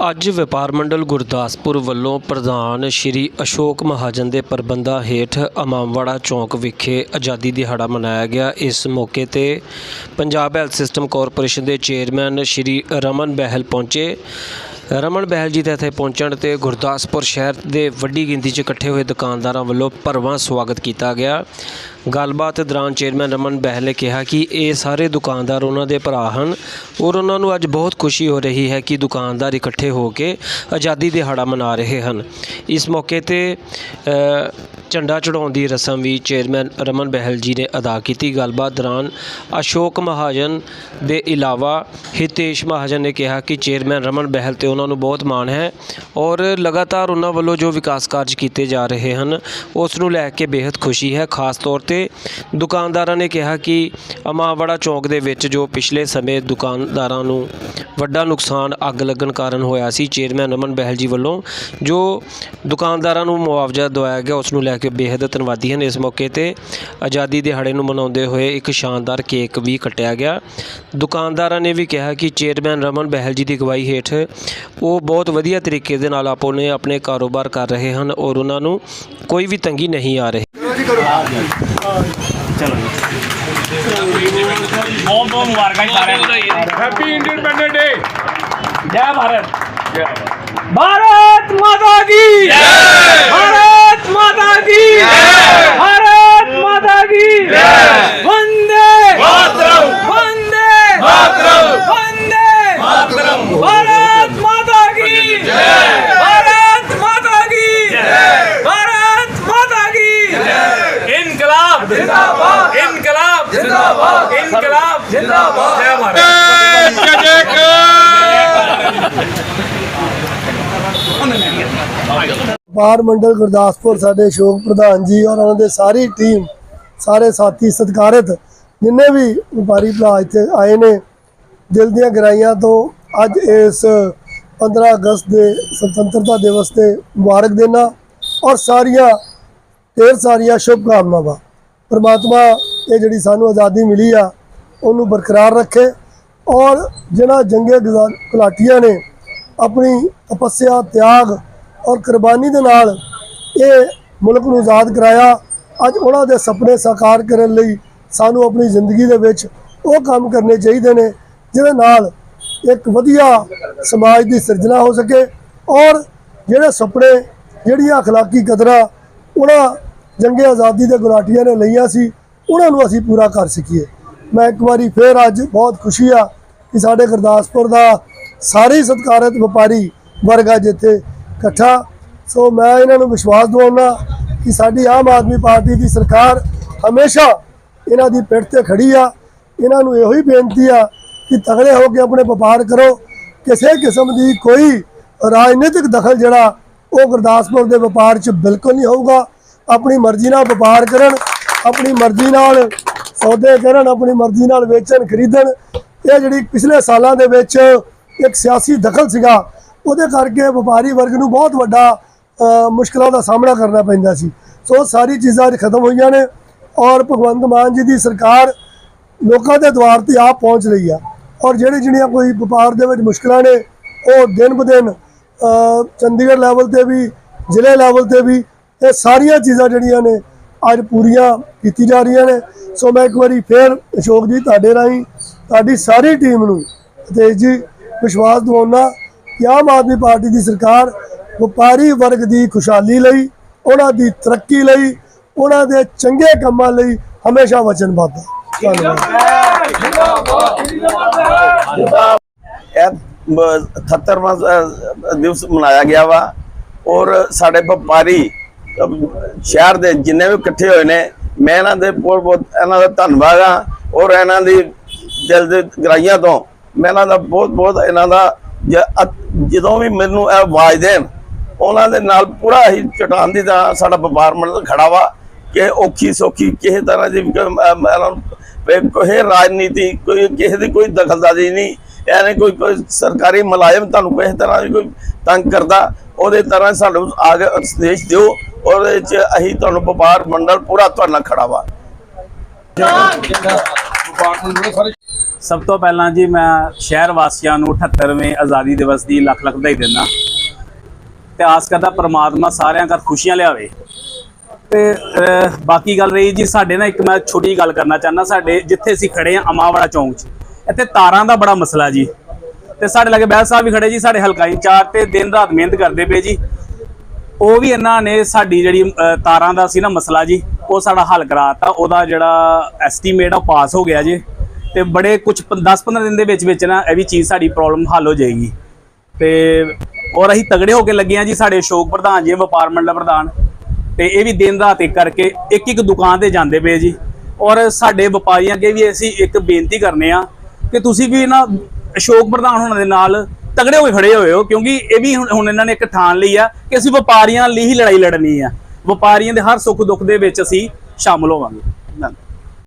ਅੱਜ ਵਪਾਰ ਮੰਡਲ ਗੁਰਦਾਸਪੁਰ ਵੱਲੋਂ ਪ੍ਰਧਾਨ ਸ਼੍ਰੀ ਅਸ਼ੋਕ ਮਹਾਜਨ ਦੇ ਪ੍ਰਬੰਧਾਂ ਹੇਠ ਅਮਾਮਵਾੜਾ ਚੌਂਕ ਵਿਖੇ ਆਜ਼ਾਦੀ ਦਿਹਾੜਾ ਮਨਾਇਆ ਗਿਆ। ਇਸ ਮੌਕੇ ਤੇ ਪੰਜਾਬ ਹੈਲਥ ਸਿਸਟਮ ਕਾਰਪੋਰੇਸ਼ਨ ਦੇ ਚੇਅਰਮੈਨ ਸ਼੍ਰੀ ਰਮਨ ਬਹਿਲ ਪਹੁੰਚੇ। ਰਮਨ ਬਹਿਲ ਜੀ ਦੇ ਇੱਥੇ ਪਹੁੰਚਣ ਤੇ ਗੁਰਦਾਸਪੁਰ ਸ਼ਹਿਰ ਦੇ ਵੱਡੀ ਗਿਣਤੀ 'ਚ ਇਕੱਠੇ ਹੋਏ ਦੁਕਾਨਦਾਰਾਂ ਵੱਲੋਂ ਭਰਵਾਂ ਸਵਾਗਤ ਕੀਤਾ ਗਿਆ। ਗੱਲਬਾਤ ਦੌਰਾਨ ਚੇਅਰਮੈਨ ਰਮਨ ਬਹਿਲ ਨੇ ਕਿਹਾ ਕਿ ਇਹ ਸਾਰੇ ਦੁਕਾਨਦਾਰ ਉਹਨਾਂ ਦੇ ਭਰਾ ਹਨ ਔਰ ਉਹਨਾਂ ਨੂੰ ਅੱਜ ਬਹੁਤ ਖੁਸ਼ੀ ਹੋ ਰਹੀ ਹੈ ਕਿ ਦੁਕਾਨਦਾਰ ਇਕੱਠੇ ਹੋ ਕੇ ਆਜ਼ਾਦੀ ਦਿਹਾੜਾ ਮਨਾ ਰਹੇ ਹਨ। ਇਸ ਮੌਕੇ ਤੇ ਝੰਡਾ ਚੜਾਉਣ ਦੀ ਰਸਮ ਵੀ ਚੇਅਰਮੈਨ ਰਮਨ ਬਹਿਲ ਜੀ ਨੇ ਅਦਾ ਕੀਤੀ। ਗੱਲਬਾਤ ਦੌਰਾਨ ਅਸ਼ੋਕ ਮਹਾਜਨ ਦੇ ਇਲਾਵਾ ਹਿਤੇਸ਼ ਮਹਾਜਨ ਨੇ ਕਿਹਾ ਕਿ ਚੇਅਰਮੈਨ ਰਮਨ ਬਹਿਲ ਤੇ ਉਹਨਾਂ ਨੂੰ ਬਹੁਤ ਮਾਣ ਹੈ ਔਰ ਲਗਾਤਾਰ ਉਹਨਾਂ ਵੱਲੋਂ ਜੋ ਵਿਕਾਸ ਕਾਰਜ ਕੀਤੇ ਜਾ ਰਹੇ ਹਨ, ਉਸ ਨੂੰ ਲੈ ਕੇ ਬੇहद ਖੁਸ਼ੀ ਹੈ। ਖਾਸ ਤੌਰ ਤੇ ਦੁਕਾਨਦਾਰਾਂ ਨੇ ਕਿਹਾ ਕਿ ਅਮਾਵੜਾ ਚੌਂਕ ਦੇ ਵਿੱਚ ਜੋ ਪਿਛਲੇ ਸਮੇਂ ਦੁਕਾਨਦਾਰਾਂ ਨੂੰ ਵੱਡਾ ਨੁਕਸਾਨ ਅੱਗ ਲੱਗਣ ਕਾਰਨ ਹੋਇਆ ਸੀ, ਚੇਅਰਮੈਨ ਰਮਨ ਬਹਿਲ ਜੀ ਵੱਲੋਂ ਜੋ ਦੁਕਾਨਦਾਰਾਂ ਨੂੰ ਮੁਆਵਜ਼ਾ ਦਵਾਇਆ ਗਿਆ ਉਸ ਨੂੰ ਲੈ ਕੇ ਬੇहद ਧੰਨਵਾਦੀ ਹਨ। ਇਸ ਮੌਕੇ ਤੇ ਆਜ਼ਾਦੀ ਦਿਹਾੜੇ ਨੂੰ ਮਨਾਉਂਦੇ ਹੋਏ ਇੱਕ ਸ਼ਾਨਦਾਰ ਕੇਕ ਵੀ ਕੱਟਿਆ ਗਿਆ। ਦੁਕਾਨਦਾਰਾਂ ਨੇ ਵੀ ਕਿਹਾ ਕਿ ਚੇਅਰਮੈਨ ਰਮਨ ਬਹਿਲ ਜੀ ਦੀ ਅਗਵਾਈ ਹੇਠ ਉਹ ਬਹੁਤ ਵਧੀਆ ਤਰੀਕੇ ਦੇ ਨਾਲ ਆਪਣੇ ਆਪਣੇ ਕਾਰੋਬਾਰ ਕਰ ਰਹੇ ਹਨ ਔਰ ਉਹਨਾਂ ਨੂੰ ਕੋਈ ਵੀ ਤੰਗੀ ਨਹੀਂ ਆ ਰਹੀ। ਬਹੁਤ ਬਹੁਤ ਮੁਬਾਰਕਾਂ ਜੀ ਸਾਰਿਆਂ ਨੂੰ। ਹੈਪੀ ਇੰਡੀਪੈਂਡੈਂਟ ਡੇ ਜੈ ਭਾਰਤ। ભારત માતા કી જય ભારત માતા કી જય ભારત માતા કી જય વંદે માતરમ વંદે માતરમ વંદે માતરમ ભારત માતા કી જય ભારત માતા કી જય ભારત માતા કી જય ઇનકલાબ જિંદાબાદ ઇનકલાબ જિંદાબાદ ઇનકલાબ જિંદાબાદ ਵਪਾਰ ਮੰਡਲ ਗੁਰਦਾਸਪੁਰ ਸਾਡੇ ਸ਼ੋਕ ਪ੍ਰਧਾਨ ਜੀ ਔਰ ਉਹਨਾਂ ਦੇ ਸਾਰੀ ਟੀਮ ਸਾਰੇ ਸਾਥੀ ਸਤਿਕਾਰਤ, ਜਿੰਨੇ ਵੀ ਵਪਾਰੀ ਭਰਾ ਇੱਥੇ ਆਏ ਨੇ, ਦਿਲ ਦੀਆਂ ਗਹਿਰਾਈਆਂ ਤੋਂ ਅੱਜ ਇਸ 15 ਅਗਸਤ ਦੇ ਸੁਤੰਤਰਤਾ ਦਿਵਸ ਤੇ ਮੁਬਾਰਕ ਦੇਣਾ ਔਰ ਸਾਰੀਆਂ, ਢੇਰ ਸਾਰੀਆਂ ਸ਼ੁਭ ਕਾਮਨਾਵਾਂ ਪ੍ਰਮਾਤਮਾ ਇਹ ਜਿਹੜੀ ਸਾਨੂੰ ਆਜ਼ਾਦੀ ਮਿਲੀ ਆ, ਉਹਨੂੰ ਬਰਕਰਾਰ ਰੱਖੇ ਔਰ ਜਿਹੜਾ ਜੰਗੇ ਗੁਜ਼ਾ- ਘੁਲਾਟੀਆਂ ਨੇ ਆਪਣੀ ਤਪੱਸਿਆ, ਤਿਆਗ ਔਰ ਕੁਰਬਾਨੀ ਦੇ ਨਾਲ ਇਹ ਮੁਲਕ ਨੂੰ ਆਜ਼ਾਦ ਕਰਾਇਆ ਅੱਜ ਉਹਨਾਂ ਦੇ ਸੁਪਨੇ ਸਾਕਾਰ ਕਰਨ ਲਈ ਸਾਨੂੰ ਆਪਣੀ ਜ਼ਿੰਦਗੀ ਦੇ ਵਿੱਚ ਉਹ ਕੰਮ ਕਰਨੇ ਚਾਹੀਦੇ ਨੇ ਜਿਹਦੇ ਨਾਲ ਇੱਕ ਵਧੀਆ ਸਮਾਜ ਦੀ ਸਿਰਜਣਾ ਹੋ ਸਕੇ ਔਰ ਜਿਹੜੇ ਸੁਪਨੇ ਜਿਹੜੀਆਂ اخلاقی ਕਦਰਾਂ ਉਹਨਾਂ ਜੰਗੇ ਆਜ਼ਾਦੀ ਦੇ ਗੁਲਾਟੀਆਂ ਨੇ ਲਈਆਂ ਸੀ ਉਹਨਾਂ ਨੂੰ ਅਸੀਂ ਪੂਰਾ ਕਰ ਸਕੀਏ ਮੈਂ ਇੱਕ ਵਾਰੀ ਫੇਰ ਅੱਜ ਬਹੁਤ ਖੁਸ਼ੀ ਆ ਕਿ ਸਾਡੇ ਗੁਰਦਾਸਪੁਰ ਦਾ ਸਾਰੇ ਸਤਿਕਾਰਤ ਵਪਾਰੀ ਵਰਗ ਅੱਜ ਇੱਥੇ ਇਕੱਠਾ। ਸੋ ਮੈਂ ਇਹਨਾਂ ਨੂੰ ਵਿਸ਼ਵਾਸ ਦਿਵਾਉਣਾ ਕਿ ਸਾਡੀ ਆਮ ਆਦਮੀ ਪਾਰਟੀ ਦੀ ਸਰਕਾਰ ਹਮੇਸ਼ਾ ਇਹਨਾਂ ਦੀ ਪਿੱਠ ਤੇ ਖੜੀ ਆ। ਇਹਨਾਂ ਨੂੰ ਇਹੋ ਹੀ ਬੇਨਤੀ ਆ ਕਿ ਤਗੜੇ ਹੋ ਕੇ ਆਪਣੇ ਵਪਾਰ ਕਰੋ। ਕਿਸੇ ਕਿਸਮ ਦੀ ਕੋਈ ਰਾਜਨੀਤਿਕ ਦਖਲ ਜਿਹੜਾ ਉਹ ਗੁਰਦਾਸਪੁਰ ਦੇ ਵਪਾਰ 'ਚ ਬਿਲਕੁਲ ਨਹੀਂ ਹੋਊਗਾ। ਆਪਣੀ ਮਰਜ਼ੀ ਨਾਲ ਵਪਾਰ ਕਰਨ, ਆਪਣੀ ਮਰਜ਼ੀ ਨਾਲ ਸੌਦੇ ਕਰਨ, ਆਪਣੀ ਮਰਜ਼ੀ ਨਾਲ ਵੇਚਣ, ਖਰੀਦਣ। ਇਹ ਜਿਹੜੀ ਪਿਛਲੇ ਸਾਲਾਂ ਦੇ ਵਿੱਚ ਇੱਕ ਸਿਆਸੀ ਦਖਲ ਸੀਗਾ ਉਹਦੇ ਕਰਕੇ ਵਪਾਰੀ ਵਰਗ ਨੂੰ ਬਹੁਤ ਵੱਡਾ ਅ, ਮੁਸ਼ਕਲਾਂ ਦਾ ਸਾਹਮਣਾ ਕਰਨਾ ਪੈਂਦਾ ਸੀ। ਸੋ ਸਾਰੀ ਚੀਜ਼ਾਂ ਅੱਜ ਖਤਮ ਹੋਈਆਂ ਨੇ ਔਰ ਭਗਵੰਤ ਮਾਨ ਜੀ ਦੀ ਸਰਕਾਰ ਲੋਕਾਂ ਦੇ ਦੁਆਰ ਤੇ ਆਪ ਪਹੁੰਚ ਰਹੀ ਆ। ਔਰ ਜਿਹੜੇ ਜਿਹੜੀਆਂ ਕੋਈ ਵਪਾਰ ਦੇ ਵਿੱਚ ਮੁਸ਼ਕਲਾਂ ਨੇ ਉਹ ਦਿਨ ਬ ਦਿਨ ਚੰਡੀਗੜ੍ਹ ਲੈਵਲ ਤੇ ਵੀ ਜ਼ਿਲ੍ਹੇ ਲੈਵਲ ਤੇ ਵੀ ਇਹ ਸਾਰੀਆਂ ਚੀਜ਼ਾਂ ਜਿਹੜੀਆਂ ਨੇ ਅੱਜ ਪੂਰੀਆਂ ਕੀਤੀ ਜਾ ਰਹੀਆਂ ਨੇ। ਸੋ ਮੈਂ ਇੱਕ ਵਾਰੀ ਫੇਰ ਅਸ਼ੋਕ ਜੀ ਤੁਹਾਡੇ ਰਾਹੀਂ ਤੁਹਾਡੀ ਸਾਰੀ ਟੀਮ ਨੂੰ ਤੇ ਜੀ ਵਿਸ਼ਵਾਸ ਦਿਵਾਉਣਾ ਕਿ ਆਮ ਆਦਮੀ ਪਾਰਟੀ ਦੀ ਸਰਕਾਰ ਵਪਾਰੀ ਵਰਗ ਦੀ ਖੁਸ਼ਹਾਲੀ ਲਈ, ਉਹਨਾਂ ਦੀ ਤਰੱਕੀ ਲਈ, ਉਹਨਾਂ ਦੇ ਚੰਗੇ ਕੰਮਾਂ ਲਈ ਹਮੇਸ਼ਾ ਵਚਨਬੱਧ ਹੈ। ਧੰਨਵਾਦ ਇਹ 78ਵਾਂ ਦਿਵਸ ਮਨਾਇਆ ਗਿਆ ਵਾ ਔਰ ਸਾਡੇ ਵਪਾਰੀ ਸ਼ਹਿਰ ਦੇ ਜਿੰਨੇ ਵੀ ਇਕੱਠੇ ਹੋਏ ਨੇ, ਮੈਂ ਇਹਨਾਂ ਦੇ ਬਹੁਤ ਬਹੁਤ ਇਹਨਾਂ ਦਾ ਧੰਨਵਾਦ ਆ ਔਰ ਇਹਨਾਂ ਦੀ ਦਿਲ ਦੇ ਗਰਾਈਆਂ ਤੋਂ ਮੈਂ ਇਹਨਾਂ ਦਾ ਬਹੁਤ ਬਹੁਤ ਇਹਨਾਂ ਦਾ ਜਦੋਂ ਵੀ ਮੈਨੂੰ ਇਹ ਆਵਾਜ਼ ਦੇਣ ਉਹਨਾਂ ਦੇ ਨਾਲ ਪੂਰਾ ਹੀ ਚਟਾਨ ਦੀ ਤਰ੍ਹਾਂ ਸਾਡਾ ਵਪਾਰ ਮੰਡਲ ਖੜਾ ਵਾ ਕਿ ਔਖੀ ਸੌਖੀ ਕਿਸੇ ਤਰ੍ਹਾਂ ਦੀ ਵੀ ਕੋਈ, ਰਾਜਨੀਤੀ ਕੋਈ ਕਿਸੇ ਦੀ ਕੋਈ ਦਖਲਅੰਦਾਜ਼ੀ ਨਹੀਂ ਐਵੇਂ ਕੋਈ ਕੋਈ ਸਰਕਾਰੀ ਮੁਲਾਜ਼ਮ ਤੁਹਾਨੂੰ ਕਿਸੇ ਤਰ੍ਹਾਂ ਦੀ ਕੋਈ ਤੰਗ ਕਰਦਾ ਉਹਦੇ ਤਰ੍ਹਾਂ ਸਾਨੂੰ ਆ ਕੇ ਸੰਦੇਸ਼ ਦਿਓ ਉਹਦੇ ਚ ਅਸੀਂ ਤੁਹਾਨੂੰ ਵਪਾਰ ਮੰਡਲ ਪੂਰਾ ਤੁਹਾਡੇ ਨਾਲ ਖੜਾ ਵਾ। ਸਭ ਤੋਂ ਪਹਿਲਾਂ ਜੀ ਮੈਂ ਸ਼ਹਿਰ ਵਾਸੀਆਂ ਨੂੰ 78ਵੇਂ ਆਜ਼ਾਦੀ ਦਿਵਸ ਦੀ ਲੱਖ ਲੱਖ ਵਧਾਈ ਦਿੰਦਾ। ਤੇ ਆਸ ਕਰਦਾ ਪ੍ਰਮਾਤਮਾ ਸਾਰਿਆਂ ਘਰ ਖੁਸ਼ੀਆਂ ਲਿਆਵੇ। ਤੇ ਬਾਕੀ ਗੱਲ ਰਹੀ ਜੀ, ਸਾਡੇ ਨਾਲ ਇੱਕ ਮੈਂ ਛੋਟੀ ਗੱਲ ਕਰਨਾ ਚਾਹੁੰਦਾ, ਸਾਡੇ ਜਿੱਥੇ ਅਸੀਂ ਖੜੇ ਆ ਅਮਾਵਾੜਾ ਚੌਂਕ 'ਚ। ਇੱਥੇ ਤਾਰਾਂ ਦਾ ਬੜਾ ਮਸਲਾ ਜੀ। ਤੇ ਸਾਡੇ ਲਾਗੇ ਬੈਲ ਸਾਹਿਬ ਵੀ ਖੜੇ ਜੀ, ਸਾਡੇ ਹਲਕਾ ਚਾਰ ਤੇ ਦਿਨ ਰਾਤ ਮਿਹਨਤ ਕਰਦੇ ਪਏ ਜੀ। ਉਹ ਵੀ ਇਹਨਾਂ ਨੇ ਸਾਡੀ ਜਿਹੜੀ ਤਾਰਾਂ ਦਾ ਸੀ ਨਾ ਮਸਲਾ ਜੀ, ਉਹ ਸਾਡਾ ਹੱਲ ਕਰਾਤਾ। ਉਹਦਾ ਜਿਹੜਾ ਐਸਟੀਮੇਟ ਆ ਪਾਸ ਹੋ ਗਿਆ ਜੀ। ਤੇ ਬੜੇ ਕੁਝ 10-15 ਦਿਨ ਦੇ ਵਿੱਚ ਵਿੱਚ ਨਾ ਇਹ ਵੀ ਚੀਜ਼ ਸਾਡੀ ਪ੍ਰੋਬਲਮ ਹੱਲ ਹੋ ਜਾਏਗੀ। ਤੇ ਔਰ ਅਸੀਂ ਤਗੜੇ ਹੋ ਕੇ ਲੱਗੇ ਆ ਜੀ ਸਾਡੇ ਅਸ਼ੋਕ ਪ੍ਰਧਾਨ ਜੀ, ਵਪਾਰ ਮੰਡਲ ਪ੍ਰਧਾਨ। ਤੇ ਇਹ ਵੀ ਦਿਨ ਰਾਤ ਇੱਕ ਕਰਕੇ ਇੱਕ ਇੱਕ ਦੁਕਾਨ ਤੇ ਜਾਂਦੇ ਪਏ ਜੀ। ਔਰ ਸਾਡੇ ਵਪਾਰੀਆਂ ਅੱਗੇ ਵੀ ਅਸੀਂ ਇੱਕ ਬੇਨਤੀ ਕਰਨੇ ਆ ਕਿ ਤੁਸੀਂ ਵੀ ਨਾ ਅਸ਼ੋਕ ਪ੍ਰਧਾਨ ਹੋਣ ਦੇ ਨਾਲ ਤਗੜੇ ਹੋਏ ਕੇ ਖੜੇ ਹੋਏ ਹੋ, ਕਿਉਂਕਿ ਇਹ ਵੀ ਹੁਣ ਹੁਣ ਇਹਨਾਂ ਨੇ ਇੱਕ ਠਾਣ ਲਈ ਆ ਕਿ ਅਸੀਂ ਵਪਾਰੀਆਂ ਲਈ ਹੀ ਲੜਾਈ ਲੜਨੀ ਆ। ਵਪਾਰੀਆਂ ਦੇ ਹਰ ਸੁੱਖ ਦੁੱਖ ਦੇ ਵਿੱਚ ਅਸੀਂ ਸ਼ਾਮਲ ਹੋਵਾਂਗੇ। ਧੰਨਵਾਦ।